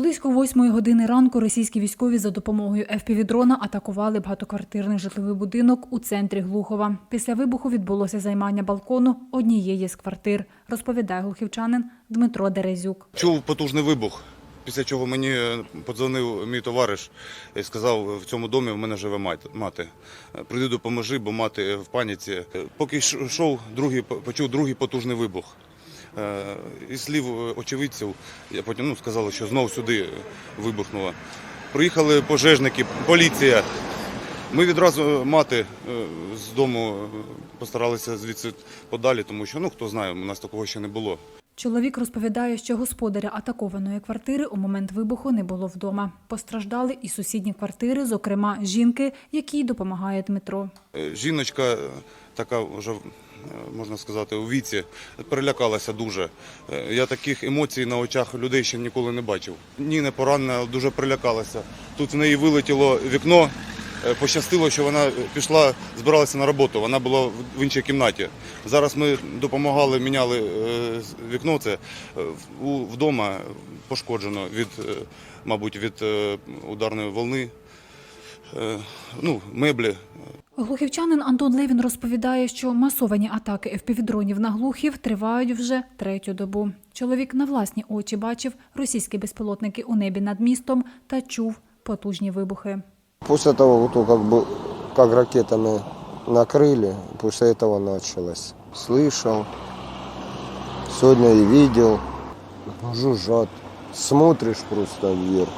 Близько восьмої години ранку російські військові за допомогою ФПВ-дрона атакували багатоквартирний житловий будинок у центрі Глухова. Після вибуху відбулося займання балкону однієї з квартир, розповідає глухівчанин Дмитро Дерезюк. Чув потужний вибух. Після чого мені подзвонив мій товариш і сказав, в цьому домі в мене живе мати. Прийди допоможи, бо мати в паніці. Поки йшов, другий, почув другий потужний вибух. Е, Із слів очевидців, я потім ну, сказали, що знов сюди вибухнуло. Приїхали пожежники, поліція. Ми відразу мати е, з дому постаралися звідси подалі, тому що ну хто знає, у нас такого ще не було. Чоловік розповідає, що господаря атакованої квартири у момент вибуху не було вдома. Постраждали і сусідні квартири, зокрема жінки, якій допомагає Дмитро. Е, Жіночка е, така вже, е, можна сказати, у віці, перелякалася дуже. Е, Я таких емоцій на очах людей ще ніколи не бачив. Ні, не поранена, дуже перелякалася. Тут в неї вилетіло вікно. Е, Пощастило, що вона пішла, збиралася на роботу. Вона була в- іншій кімнаті. Зараз ми допомагали, міняли е, вікно. Це вдома пошкоджено від, мабуть, від ударної волни. Ну, меблі, Глухівчанин Антон Левін розповідає, що масовані атаки ФПВ-дронів на глухів тривають вже третю добу. Чоловік на власні очі бачив російські безпілотники у небі над містом та чув потужні вибухи. После того, вот, то, как бы, как ракетами накрыли, после этого началось. Слышал, сегодня и видел, жужжат. Смотришь просто вверх.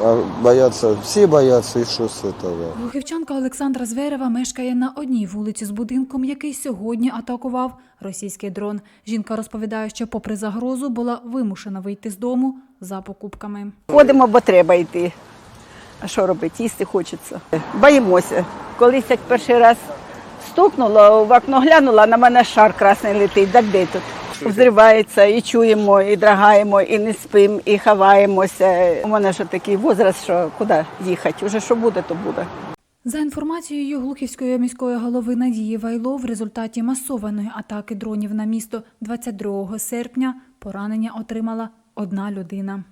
А боятся, все боятся, и что с этого? Глухівчанка Олександра Зверева мешкає на одній вулиці з будинком, який сьогодні атакував російський дрон. Жінка розповідає, що попри загрозу була вимушена вийти з дому за покупками. Ходимо, бо треба йти. А що робити? Їсти хочеться. Боїмося. Колись як перший раз стукнуло, в окно глянула, на мене шар красний летить. Так де тут? Взривається, і чуємо, і драгаємо, і не спимо, і ховаємося. У мене вже такий возраст, що куди їхати? Уже що буде, то буде. За інформацією Глухівської міської голови Надії Вайло, в результаті масованої атаки дронів на місто 22 серпня поранення отримала одна людина.